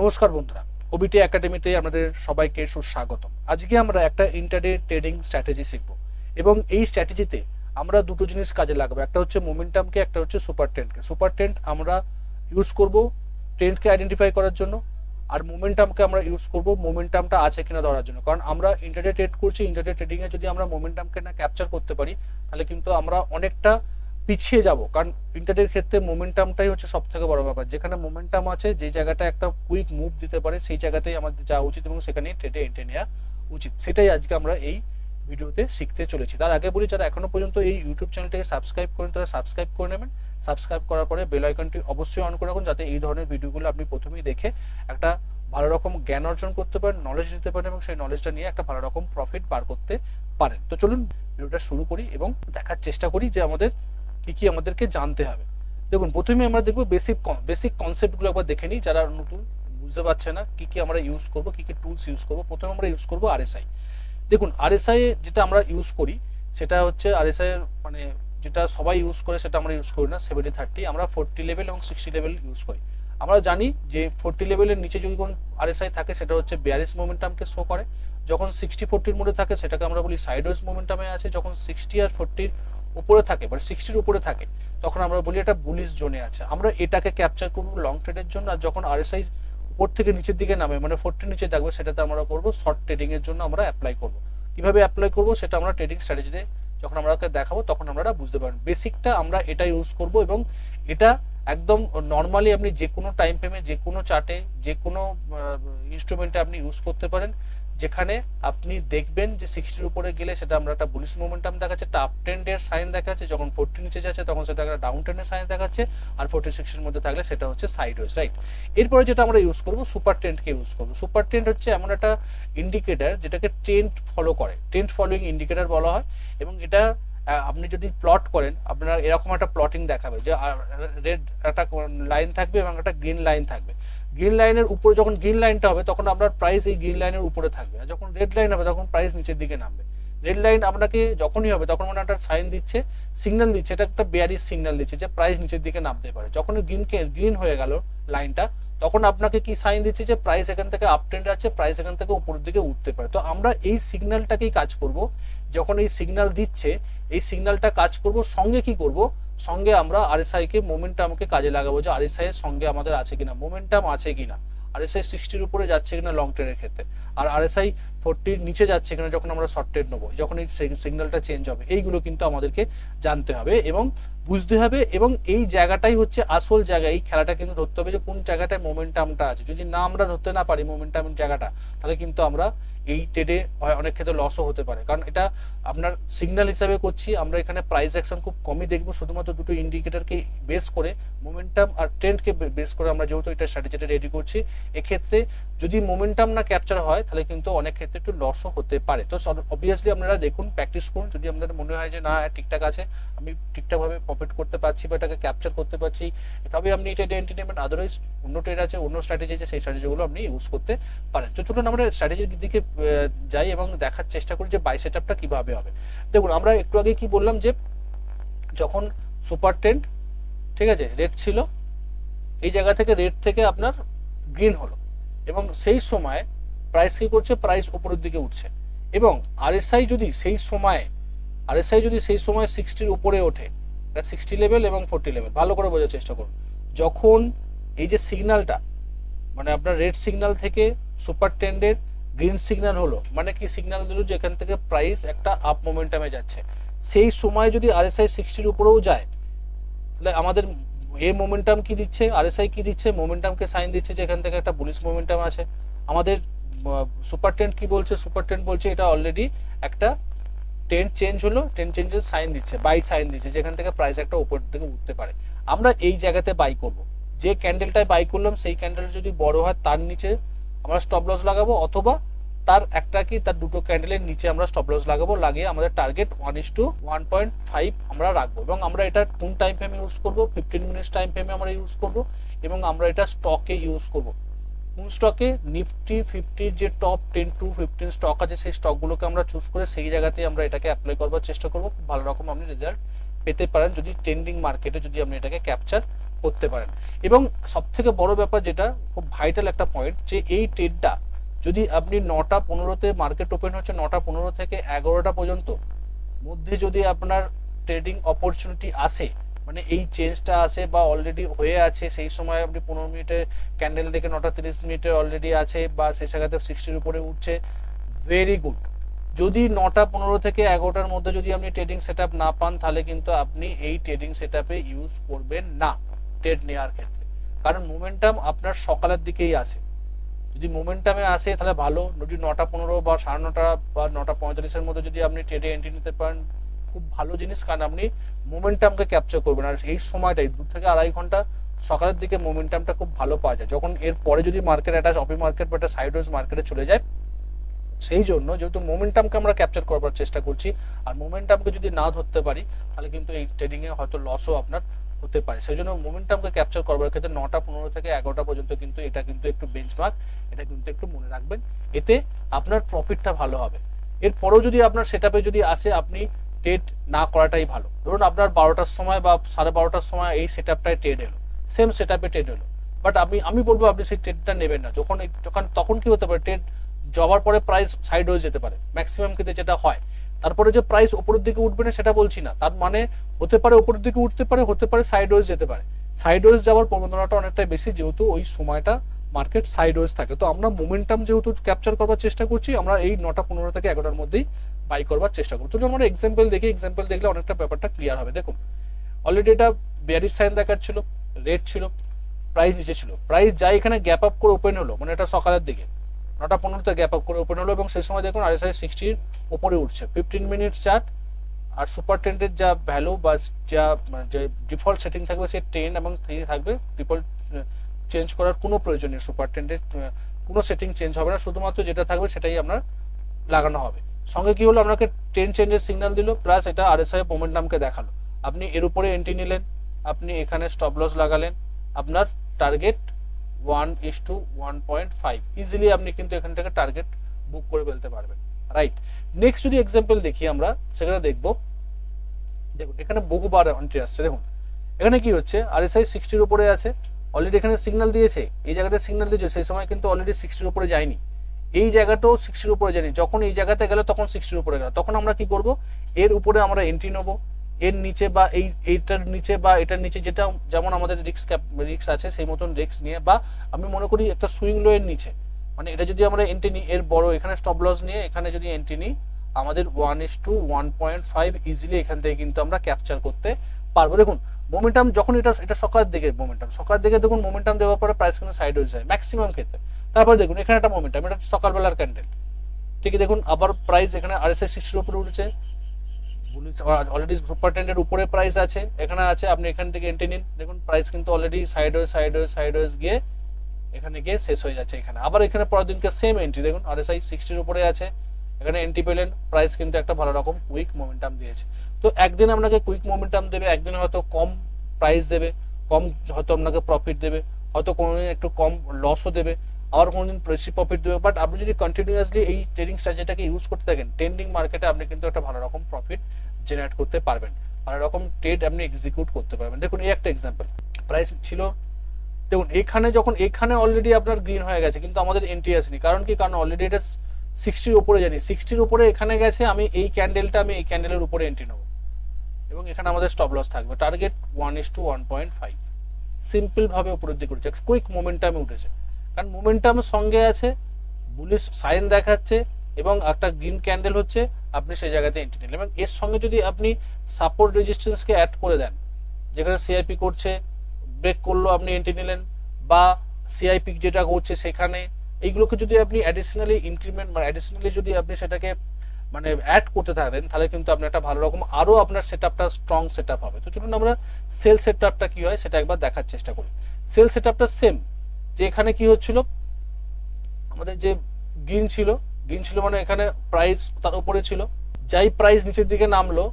নমস্কার বন্ধুরা ওবিটি একাডেমিতে আমাদের সবাইকে সুস্বাগতম। আজকে আমরা একটা ইন্টারডে ট্রেডিং স্ট্র্যাটেজি শিখব এবং এই স্ট্র্যাটেজিতে আমরা দুটো জিনিস কাজে লাগাবো। একটা হচ্ছে মোমেন্টামকে একটা হচ্ছে সুপার ট্রেন্ডকে সুপার ট্রেন্ড আমরা ইউজ করব ট্রেন্ডকে আইডেন্টিফাই করার জন্য আর মোমেন্টামকে আমরা ইউজ করব মোমেন্টামটা আছে কিনা ধরার জন্য। কারণ আমরা ইন্টারডে ট্রেড করছি ইন্টারডে ট্রেডিংয়ে যদি আমরা মোমেন্টামকে না ক্যাপচার করতে পারি, তাহলে কিন্তু আমরা অনেকটা পিছিয়ে যাব। কারণ ইন্টারনেটের ক্ষেত্রে মোমেন্টামটাই হচ্ছে সব থেকে বড় ব্যাপার। যেখানে মোমেন্টাম আছে, যে জায়গাটা একটা কুইক মুভ দিতে পারে, সেই জায়গাতেই আমাদের যাওয়া উচিত এবং সেখানেই ট্রেডে এন্টে নেওয়া উচিত। সেটাই আজকে আমরা এই ভিডিওতে শিখতে চলেছি। তার আগে বলি, যারা এখনও পর্যন্ত এই ইউটিউব চ্যানেলটাকে সাবস্ক্রাইব করেন, তারা সাবস্ক্রাইব করে নেবেন। সাবস্ক্রাইব করার পরে বেল আইকনটি অবশ্যই অন করে রাখুন, যাতে এই ধরনের ভিডিওগুলো আপনি প্রথমেই দেখে একটা ভালো রকম জ্ঞান অর্জন করতে পারেন নলেজ নিতে পারেন এবং সেই নলেজটা নিয়ে একটা ভালো রকম প্রফিট বার করতে পারেন। তো চলুন, ভিডিওটা শুরু করি এবং দেখার চেষ্টা করি যে আমাদের কি কি আমাদেরকে জানতে হবে। দেখুন, প্রথমে আমরা দেখব বেসিক বেসিক কনসেপ্টগুলো একবার দেখে নিই, যারা নতুন বুঝতে পারছে না কি কি আমরা ইউজ করব, কি কি টুলস ইউজ করব। প্রথমে আমরা ইউজ করব আরএসআই দেখুন আরএসআই যেটা আমরা ইউজ করি, সেটা হচ্ছে আরএসআই মানে যেটা সবাই ইউজ করে, সেটা আমরা ইউজ করি না সেভেন্টি থার্টি আমরা ফোরটি লেভেল এবং সিক্সটি লেভেল ইউজ করি। আমরা জানি যে ফোরটি লেভেলের নিচে যদি কোনো আরএসআই থাকে, সেটা হচ্ছে বিয়ারিস মোমেন্টামকে শো করে। যখন সিক্সটি ফোরটির মধ্যে থাকে, সেটাকে আমরা বলি সাইডওয়েজ মোমেন্টামে আছে। যখন সিক্সটি আর ফোরটির উপরে থাকে মানে সিক্সটির উপরে থাকে, তখন আমরা বলি এটা বুলিশ জোনে আছে। আমরা এটাকে ক্যাপচার করব লং ট্রেডের জন্য, আর যখন আরএসআই উপর থেকে নিচের দিকে নামে মানে ফোরটির নিচে থাকবে, সেটাতে আমরা করব শর্ট ট্রেডিং এর জন্য আমরা অ্যাপ্লাই করব। কীভাবে অ্যাপ্লাই করব সেটা আমরা ট্রেডিং স্ট্র্যাটেজিতে যখন আমরা দেখাবো, তখন আমরা বুঝতে পারবেন। বেসিকটা আমরা এটা ইউজ করব এবং এটা একদম নর্মালি আপনি যে কোনো টাইম ফ্রেমে যে কোনো চার্টে যে কোনো ইনস্ট্রুমেন্টে আপনি ইউজ করতে পারেন। যেখানে আপনি দেখবেন যে সিক্সটির উপরে গেলে সেটা আমরা একটা বুলিশ মোমেন্টাম দেখাচ্ছে একটা আপ ট্রেন্ডের সাইন দেখাচ্ছে, যখন ফোরটি নিচে যাচ্ছে তখন সেটা একটা ডাউন ট্রেন্ডের সাইন দেখাচ্ছে আর ফোরটি সিক্সটির মধ্যে থাকলে সেটা হচ্ছে সাইড ওয়েজ রাইট এরপরে যেটা আমরা ইউজ করব সুপার ট্রেন্ডকে ইউজ করব। সুপার ট্রেন্ড হচ্ছে এমন একটা ইন্ডিকেটার যেটাকে ট্রেন্ড ফলো করে। ট্রেন্ড ফলোয়িং ইন্ডিকেটার বলা হয় এবং এটা আপনি যদি প্লট করেন, আপনার এরকম একটা প্লটিং দেখাবে যে রেড একটা লাইন থাকবে এবং একটা গ্রিন লাইন থাকবে। গ্রিন লাইনের উপরে যখন গ্রিন লাইনটা হবে, তখন আপনার প্রাইস এই গ্রিন লাইনের উপরে থাকবে। আর যখন রেড লাইন হবে, তখন প্রাইস নিচের দিকে নামবে। রেড লাইন আপনাকে যখনই হবে, তখন মানে একটা সাইন দিচ্ছে সিগন্যাল দিচ্ছে। এটা একটা বেয়ারিশ সিগন্যাল দিচ্ছে যে প্রাইস নিচের দিকে নামতে পারে। যখন গ্রিন গ্রিন হয়ে গেল লাইনটা তখন আপনাকে কি সাইন দিচ্ছে যে প্রাইস এখান থেকে আপ ট্রেন্ড আছে প্রাইস এখান থেকে উপরের দিকে উঠতে পারে। তো আমরা এই সিগন্যালটাকেই কাজ করব। যখন এই সিগন্যাল দিচ্ছে, এই সিগন্যালটা কাজ করব, সঙ্গে কি করব? সঙ্গে আমরা আরএসআই কে মোমেন্টামকে কাজে লাগাবো যে আরএসআই এর সঙ্গে আমাদের আছে কিনা মোমেন্টাম আছে কিনা। আরএসআই সিক্সটির উপরে যাচ্ছে কিনা লং ট্রেনের ক্ষেত্রে। আর আরএসআই ফোরটির নিচে যাচ্ছে কিনা যখন আমরা শর্ট ট্রেন নেব যখন এই সিগন্যালটা চেঞ্জ হবে, এইগুলো কিন্তু আমাদেরকে জানতে হবে এবং বুঝতে হবে এবং এই জায়গাটাই হচ্ছে আসল জায়গা। এই খেলাটা কিন্তু ধরতে হবে যে কোন জায়গাটায় মোমেন্টামটা আছে। যদি না আমরা ধরতে না পারি মোমেন্টাম জায়গাটা, তাহলে কিন্তু আমরা এই ট্রেডে হয়, অনেক ক্ষেত্রে লসও হতে পারে। কারণ এটা আপনার সিগন্যাল হিসাবে করছি, আমরা এখানে প্রাইস অ্যাকশন খুব কমই দেখব। শুধুমাত্র দুটো ইন্ডিকেটারকে বেস করে মোমেন্টাম আর ট্রেন্ডকে বেস করে আমরা যেহেতু এটা স্ট্র্যাটেজিটা রেডি করছি, এক্ষেত্রে যদি মোমেন্টাম না ক্যাপচার হয়, তাহলে কিন্তু অনেক ক্ষেত্রে একটু লসও হতে পারে। তো অবভিয়াসলি আপনারা দেখুন প্র্যাকটিস করুন। যদি আপনাদের মনে হয় যে না, ঠিকঠাক আছে, আমি ঠিকঠাকভাবে প্রফিট করতে পারছি বা এটাকে ক্যাপচার করতে পারছি তবে আপনি এটা এন্ট্রি নেবেন আদারওয়াইজ অন্য ট্রেড আছে, অন্য স্ট্র্যাটেজি আছে, সেই স্ট্র্যাটেজিগুলো আপনি ইউজ করতে পারেন। তো চলুন আমরা স্ট্র্যাটেজির দিকে যাই এবং দেখার চেষ্টা করি যে বাই সেটআপটা কীভাবে হবে। দেখুন, আমরা একটু আগে কি বললাম যে যখন সুপার ট্রেন্ড ঠিক আছে রেড ছিল, এই জায়গা থেকে রেড থেকে আপনার গ্রিন হলো এবং সেই সময় প্রাইস কি করছে? প্রাইস উপরের দিকে উঠছে। এবং আরএসআই যদি সেই সময় আরএসআই যদি সেই সময় সিক্সটির উপরে ওঠে সিক্সটি লেভেল এবং ফোরটি লেভেল ভালো করে বোঝার চেষ্টা করুন। যখন এই যে সিগনালটা মানে আপনার রেড সিগন্যাল থেকে সুপার ট্রেন্ডের গ্রিন সিগন্যাল হলো মানে কি সিগন্যাল দিল যে এখান থেকে প্রাইস একটা আপ মোমেন্টামে যাচ্ছে। সেই সময় যদি আরএসআই সিক্সটির উপরেও যায়, তাহলে আমাদের এ মোমেন্টাম কি দিচ্ছে? আরএসআই কি দিচ্ছে? মোমেন্টামকে সাইন দিচ্ছে যে এখান থেকে একটা বুলিশ মোমেন্টাম আছে। আমাদের সুপার ট্রেন্ড কি বলছে? সুপার ট্রেন্ড বলছে এটা অলরেডি একটা টেন্ট চেঞ্জ হলো ট্রেন্ড চেঞ্জের সাইন দিচ্ছে বাই সাইন দিচ্ছে, যেখান থেকে প্রাইস একটা উপর দিকে উঠতে পারে। আমরা এই জায়গাতে বাই করব। যে ক্যান্ডেলটায় বাই করলাম, সেই ক্যান্ডেল যদি বড় হয়, তার নিচে আমরা স্টপ লস লাগাবো, অথবা তার একটা কি, তার দুটো ক্যান্ডেলের নিচে আমরা স্টপ লস লাগাবো, লাগিয়ে আমাদের target one is to one point five আমরা রাখব। এবং আমরা এটা কোন টাইম ফ্রেমে ইউজ করব? ফিফটিন মিনিটস টাইম ফ্রেমে আমরা ইউজ করব। এবং আমরা এটা স্টকে ইউজ করব। কোন স্টকে নিফটি ফিফটির যে top ten to fifteen stock আছে, সেই স্টকগুলোকে আমরা চুজ করে সেই জায়গাতেই আমরা এটাকে অ্যাপ্লাই করবার চেষ্টা করব। খুব ভালো রকম আপনি রেজাল্ট পেতে পারেন যদি ট্রেন্ডিং মার্কেটে যদি আপনি এটাকে ক্যাপচার করতে পারেন। এবং সব থেকে বড় ব্যাপার যেটা, খুব ভাইটাল একটা পয়েন্ট যে এই ট্রেডটা যদি আপনি নটা পনেরোতে মার্কেট ওপেন হচ্ছে, নটা পনেরো থেকে এগারোটা পর্যন্ত, মধ্যে যদি আপনার ট্রেডিং অপরচুনিটি আসে মানে এই চেঞ্জটা আসে বা অলরেডি হয়ে আছে, সেই সময় আপনি পনেরো মিনিটে ক্যান্ডেল দেখে নটা তিরিশ মিনিটে অলরেডি আছে বা সেই জায়গাতে সিক্সটির উপরে উঠছে ভেরি গুড যদি নটা পনেরো থেকে এগারোটার মধ্যে যদি আপনি ট্রেডিং সেট না পান, তাহলে কিন্তু আপনি এই ট্রেডিং সেট ইউজ করবেন না ট্রেড নেওয়ার ক্ষেত্রে। কারণ মোমেন্টাম আপনার সকালের দিকেই আসে। যদি মোমেন্টামে আসে, তাহলে ভালো। যদি নটা পনেরো বা সাড়ে নটা বা নটা পঁয়তাল্লিশের মধ্যে যদি আপনি ট্রেডে এন্ট্রি নিতে পারেন, খুব ভালো জিনিস। কারণ আপনি মোমেন্টামকে ক্যাপচার করবেন। আর এই সময়টাই, দু থেকে আড়াই ঘণ্টা সকালের দিকে মোমেন্টামটা খুব ভালো পাওয়া যায়। যখন এর পরে যদি মার্কেট একটা অপি মার্কেট বা একটা সাইড মার্কেটে চলে যায়, সেই জন্য যেহেতু মোমেন্টামকে আমরা ক্যাপচার করবার চেষ্টা করছি, আর মোমেন্টামকে যদি না ধরতে পারি, তাহলে কিন্তু এই ট্রেডিংয়ে হয়তো লসও আপনার হতে পারে। সেই জন্য মোমেন্টামকে ক্যাপচার করবার ক্ষেত্রে নটা পনেরো থেকে এগারোটা পর্যন্ত কিন্তু এটা কিন্তু একটু বেঞ্চমার্ক এটা কিন্তু একটু মনে রাখবেন। এতে আপনার প্রফিটটা ভালো হবে। এরপরেও যদি আপনার সেটআপে যদি আসে, আপনি ট্রেড না করাটাই ভালো। ধরুন আপনার বারোটার সময় বা সাড়ে বারোটার সময় এই সেটআপটায় ট্রেড এলো। সেম সেটআপে ট্রেড এলো। বাট আমি আমি বলব আপনি সেই ট্রেডটা নেবেন না। যখন যখন, তখন কি হতে পারে? ট্রেড যাওয়ার পরে প্রাইস সাইড হয়ে যেতে পারে। ম্যাক্সিমাম ক্ষেত্রে যেটা হয়। তারপরে যে প্রাইস উপরের দিকে উঠবে না সেটা বলছি না। তার মানে হতে পারে উপরের দিকে উঠতে পারে, হতে পারে সাইড ওয়েজ যেতে পারে। সাইড ওয়েজ যাওয়ার প্রবণতাটা অনেকটাই বেশি, যেহেতু ওই সময়টা মার্কেট সাইড ওয়েজ থাকে। তো আমরা মোমেন্টাম যেহেতু ক্যাপচার করবার চেষ্টা করছি, আমরা এই নটা পনেরো থেকে এগারোটার মধ্যেই বাই করবার চেষ্টা করছি আমরা এক্সাম্পল দেখি। এক্সাম্পল দেখলে অনেকটা ব্যাপারটা ক্লিয়ার হবে। দেখুন অলরেডি এটা বিয়ারিশ সাইন দেখাচ্ছিল রেট ছিল প্রাইস নিচে ছিল। প্রাইস যাই এখানে গ্যাপ আপ করে ওপেন হলো মানে এটা সকালের দিকে। নটা পনেরোতে গ্যাপ আপ করে ওপেন হলো এবং সেই সময় দেখুন আরএসআই সিক্সটির উপরে উঠছে। ফিফটিন মিনিট চার্ট আর সুপার টেন্ডের যা ভ্যালু বা যা মানে যে ডিফল্ট সেটিং থাকবে সে টেন এবং থ্রি থাকবে ডিফল্ট চেঞ্জ করার কোনো প্রয়োজন নেই। সুপার টেন্ডের কোনো সেটিং চেঞ্জ হবে না। শুধুমাত্র যেটা থাকবে সেটাই আপনার লাগানো হবে। সঙ্গে কি হলো? আপনাকে টেন চেঞ্জের সিগন্যাল দিল প্লাস এটা আরএসআই মোমেন্টামকে দেখাল। আপনি এর উপরে এন্ট্রি নিলেন, আপনি এখানে স্টপ লস লাগালেন, আপনার target one is to one point five easily আপনি কিন্তু এখান থেকে টার্গেট বুক করে ফেলতে পারবেন। রাইট নেক্সট যদি এক্সাম্পল দেখি আমরা, সেখানে দেখব। দেখুন, এখানে বহুবার এন্ট্রি আসছে। দেখুন, এখানে কি হচ্ছে? আরএসআই সিক্সটির উপরে আছে। অলরেডি এখানে সিগন্যাল দিয়েছে। এই জায়গাতে সিগন্যাল দিয়েছে। সেই সময় কিন্তু অলরেডি সিক্সটির উপরে যায়নি। এই জায়গাটাও সিক্সটির উপরে যায়নি। যখন এই জায়গাতে গেল, তখন সিক্সটির উপরে গেল। তখন আমরা কি করব? এর উপরে আমরা এন্ট্রি নেব। এর নিচে বা এই, এইটার নিচে বা এটার নিচে যেটা, যেমন আমাদের রিক্স ক্যাপ রিক্স আছে, সেই মতন রিক্স নিয়ে বা আমি মনে করি একটা সুইং লো এর নিচে। মানে এটা যদি আমরা এন্ট্রি নিই, এর বড়, এখানে স্টপ লস নিয়ে এখানে যদি এন্ট্রি নিই, আমাদের one is to one point five easily এখান থেকে কিন্তু আমরা ক্যাপচার করতে পারব। দেখুন মোমেন্টাম যখন এটা এটা সকালের দিকে মোমেন্টাম সকালের দিকে দেখুন মোমেন্টাম দেওয়ার পরে প্রাইস কিন্তু সাইড হয়ে যায় ম্যাক্সিমাম ক্ষেত্রে। তারপরে দেখুন, এখানে একটা মোমেন্টাম এটা সকালবেলার ক্যান্ডেল ঠিক দেখুন, আবার প্রাইস এখানে আরএসআই সিক্সটির উপরে উঠেছে অলরেডি সুপার টেন্ডের উপরে প্রাইস আছে, এখানে আছে, আপনি এখান থেকে এন্ট্রি নিন। দেখুন প্রাইস কিন্তু already side way side way side ways গিয়ে এখানে গিয়ে শেষ হয়ে যাচ্ছে এখানে। আবার এখানে পরের দিনকে সেম এন্ট্রি দেখুন আরএসআই সিক্সটির উপরে আছে, এখানে এন্ট্রি পেলেন প্রাইস কিন্তু একটা ভালো রকম কুইক মোমেন্টাম দিয়েছে। তো একদিন আপনাকে কুইক মোমেন্টাম দেবে, একদিন হয়তো কম প্রাইস দেবে, কম হয়তো আপনাকে প্রফিট দেবে, হয়তো কোনোদিন একটু কম লসও দেবে, আবার কোনোদিন বেশি প্রফিট দেবে। বাট আপনি যদি কন্টিনিউয়াসলি এই ট্রেডিং স্ট্র্যাটেজিটাকে ইউজ করতে থাকেন ট্রেন্ডিং মার্কেটে আপনি কিন্তু একটা ভালো রকম প্রফিট জেনারেট করতে পারবেন। ভালো রকম ট্রেড আপনি এক্সিকিউট করতে পারবেন। দেখুন, এই একটা এক্সাম্পল প্রাইস ছিল, দেখুন, এখানে যখন, এখানে অলরেডি আপনার গ্রিন হয়ে গেছে, কিন্তু আমাদের এন্ট্রি আসেনি। কারণ কি? কারণ অলরেডি এটা সিক্সটির উপরে জানি সিক্সটির উপরে এখানে গেছে, আমি এই ক্যান্ডেলটা আমি এই ক্যান্ডেলের উপরে এন্ট্রি নেব। এবং এখানে আমাদের স্টপ লস থাকবে। Target one is to one point five simple ভাবে উপরের দিকে উঠেছে। কুইক মোমেন্টামে উঠেছে। কারণ মোমেন্টামের সঙ্গে আছে বুলিশ সাইন দেখাচ্ছে, এবং একটা গ্রিন ক্যান্ডেল হচ্ছে আপনি সেই জায়গাতে এন্ট্রি নিলেন এবং এর সঙ্গে যদি আপনি সাপোর্ট রেজিস্ট্যান্সকে অ্যাড করে দেন, যেখানে সিআইপি করছে ব্রেক করল, আপনি এন্ট্রি নিলেন, বা সিআইপি যেটা করছে সেখানে, এইগুলোকে যদি আপনি অ্যাডিশনালি ইনক্রিমেন্ট মানে অ্যাডিশনালি যদি আপনি সেটাকে মানে অ্যাড করতে থাকেন, তাহলে কিন্তু আপনি একটা ভালো রকম আরও আপনার সেট আপটা স্ট্রং সেট আপ হবে। তো চলুন আমরা সেল সেট আপটা কী হয়, সেটা একবার দেখার চেষ্টা করি। সেল সেট আপটা সেম যে এখানে কী হচ্ছিল? আমাদের যে গ্রিন ছিল গ্রিন ছিল মানে এখানে প্রাইস তার উপরে ছিল। যাই প্রাইস নিচের দিকে নামলো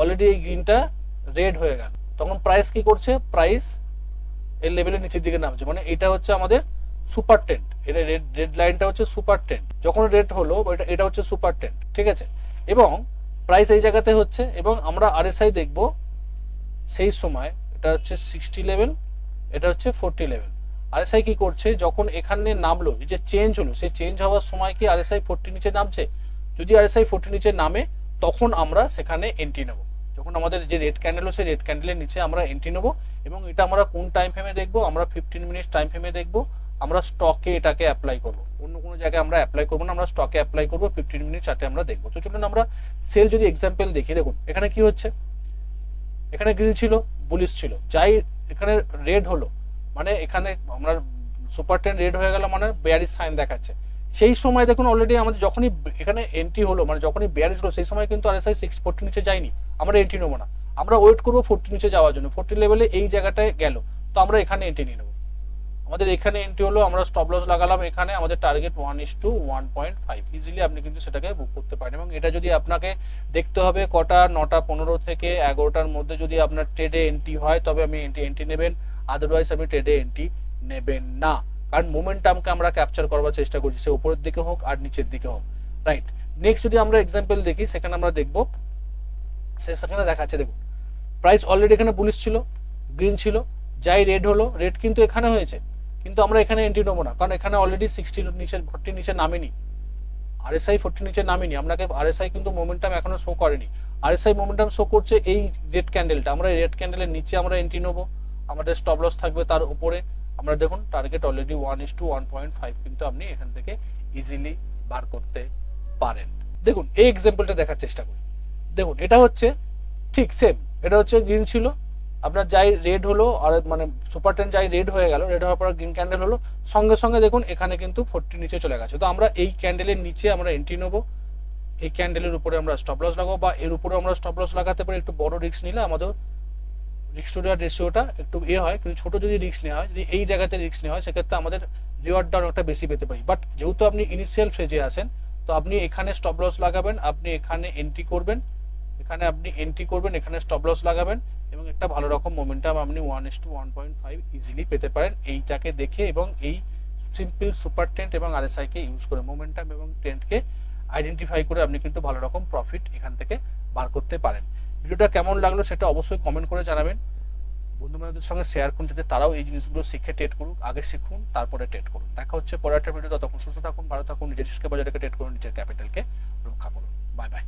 অলরেডি এই গ্রিনটা রেড হয়ে গেল। তখন প্রাইস কি করছে? প্রাইস এর লেভেলের নিচের দিকে নামছে। মানে এটা হচ্ছে আমাদের সুপার টেন্ট এটা রেড রেড লাইনটা হচ্ছে সুপার টেন্ট যখন রেড হলো, এটা এটা হচ্ছে সুপার টেন্ট ঠিক আছে? এবং প্রাইস এই জায়গাতে হচ্ছে এবং আমরা আরএসআই দেখব সেই সময়। এটা হচ্ছে সিক্সটি লেভেল এটা হচ্ছে ফোরটি লেভেল আরএসআই কি করছে? যখন এখানে নামলো যে চেঞ্জ হলো, সেই চেঞ্জ হওয়ার সময় কি আরএসআই ফোরটি নিচে নামছে? যদি আরএসআই ফোরটি নিচে নামে, তখন আমরা সেখানে এন্ট্রি নেব। যখন আমাদের যে রেড ক্যান্ডেল সেই রেড ক্যান্ডেলের নিচে আমরা এন্ট্রি নেব এবং এটা আমরা কোন টাইম ফ্রেমে দেখব? আমরা ফিফটিন মিনিট টাইম ফ্রেমে দেখব। আমরা স্টকে এটাকে অ্যাপ্লাই করব। অন্য কোনো জায়গায় আমরা অ্যাপ্লাই করব না, আমরা স্টকে অ্যাপ্লাই করব ফিফটিন মিনিট চার্টে আমরা দেখব। তো চলুন আমরা সেল যদি এক্সাম্পল দেখি, দেখুন, এখানে কি হচ্ছে? এখানে গ্রিন ছিল বুলিশ ছিল। যাই এখানে রেড হলো মানে এখানে আমরা সুপার টেন রেড হয়ে গেল মানে বেয়ারিশ সাইন দেখাচ্ছে। সেই সময় দেখুন অলরেডি আমাদের যখনই এখানে এন্ট্রি হলো মানে যখনই বেয়ারিশ হলো, সেই সময় কিন্তু আর আরএসআই সিক্স ফোরটি নিচে যায়নি। আমরা এন্ট্রি নেব না। আমরা ওয়েট করব ফোরটি নিচে যাওয়ার জন্য। ফোরটি লেভেলে এই জায়গাটায় গেল। তো আমরা এখানে এন্ট্রি নিয়ে নেব। আমাদের এখানে এন্ট্রি হলো, আমরা স্টপ লস লাগালাম এখানে, আমাদের target one is to one point five easily আপনি কিন্তু সেটাকে বুক করতে পারেন। এবং এটা যদি আপনাকে দেখতে হবে, কটা, নটা, পনেরো থেকে এগারোটার মধ্যে যদি আপনার ট্রেডে এন্ট্রি হয়, তবে আমি এন্ট্রি এন্ট্রি নেবেন। আদারওয়াইজ আপনি ট্রেডে এন্ট্রি নেবেন না। কারণ মোমেন্টামকে আমরা ক্যাপচার করবার চেষ্টা করছি, সে উপরের দিকে হোক আর নিচের দিকে হোক। রাইট নেক্সট যদি আমরা এক্সাম্পল দেখি, সেখানে আমরা দেখব, সে সেখানে দেখাচ্ছে, দেখুন। প্রাইস অলরেডি এখানে পুলিশ ছিল গ্রিন ছিল, যাই রেড হলো রেড কিন্তু এখানে হয়েছে। কিন্তু আমরা এখানে এন্ট্রি নেব না, কারণ এখানে অলরেডি সিক্সটি নিচে ফোরটি নিচে নামেনি। আরএসআই ফোরটি নিচে নামেনি, আপনাকে আরএসআই কিন্তু মোমেন্টাম এখনও শো করেনি। R S RSI momentum show করছে এই রেড ক্যান্ডেলটা আমরা রেড ক্যান্ডেলের নিচে আমরা এন্ট্রি নেব। আমাদের স্টপ লস থাকবে তার উপরে। আমরা দেখুন target already one is to one point five কিন্তু আপনি এখান থেকে ইজিলি বার করতে পারেন। দেখুন, এই এক্সাম্পলটা দেখার চেষ্টা করি। দেখুন, এটা হচ্ছে ঠিক সেম এটা হচ্ছে গ্রিন ছিল। আপনার যাই রেড হলো, আর মানে সুপার টেন যাই রেড হয়ে গেল রেড হওয়ার পর গ্রিন ক্যান্ডেল হলো, সঙ্গে সঙ্গে দেখুন, এখানে কিন্তু ফোরটি নিচে চলে গেছে। তো আমরা এই ক্যান্ডেলের নিচে আমরা এন্ট্রি নেব। এই ক্যান্ডেলের উপরে আমরা স্টপ লস লাগাবো, বা এর উপরে আমরা স্টপ লস লাগাতে পারি, একটু বড় রিস্ক নিলে আমাদের টু রেশিওটা একটু এ হয়, কিন্তু ছোটো যদি রিস্ক নেওয়া হয়, যদি এই জায়গাতে রিক্স নেওয়া হয়, সেক্ষেত্রে আমাদের রিওয়ার্ডটা অনেকটা বেশি পেতে পারি। বাট যেহেতু আপনি ইনিশিয়াল ফেজে আসেন তো আপনি এখানে স্টপ লস লাগাবেন, আপনি এখানে এন্ট্রি করবেন, এখানে আপনি এন্ট্রি করবেন, এখানে স্টপ লস লাগাবেন, এবং একটা ভালো রকম মোমেন্টাম আপনি one is to one point five easily পেতে পারেন এইটাকে দেখে এবং এই সিম্পল সুপার টেন্ট এবং আরএসআইকে ইউজ করে মোমেন্টাম এবং ট্রেন্ডকে আইডেন্টিফাই করে আপনি কিন্তু ভালো রকম প্রফিট এখান থেকে বার করতে পারেন। ভিডিওটা কেমন লাগল সেটা অবশ্যই কমেন্ট করে জানাবেন। বন্ধু বান্ধবদের সঙ্গে শেয়ার করুন যাতে তারাও এই জিনিসগুলো শিখে টেট করুক, আগে শিখুন, তারপরে টেট করুন। দেখা হচ্ছে পরে একটা ভিডিও ততক্ষণ সুস্থ থাকুন, ভালো থাকুন, নিজের রিস্কে বজায় রেখে টেট করুন, নিজের ক্যাপিটালকে রক্ষা করুন। Bye bye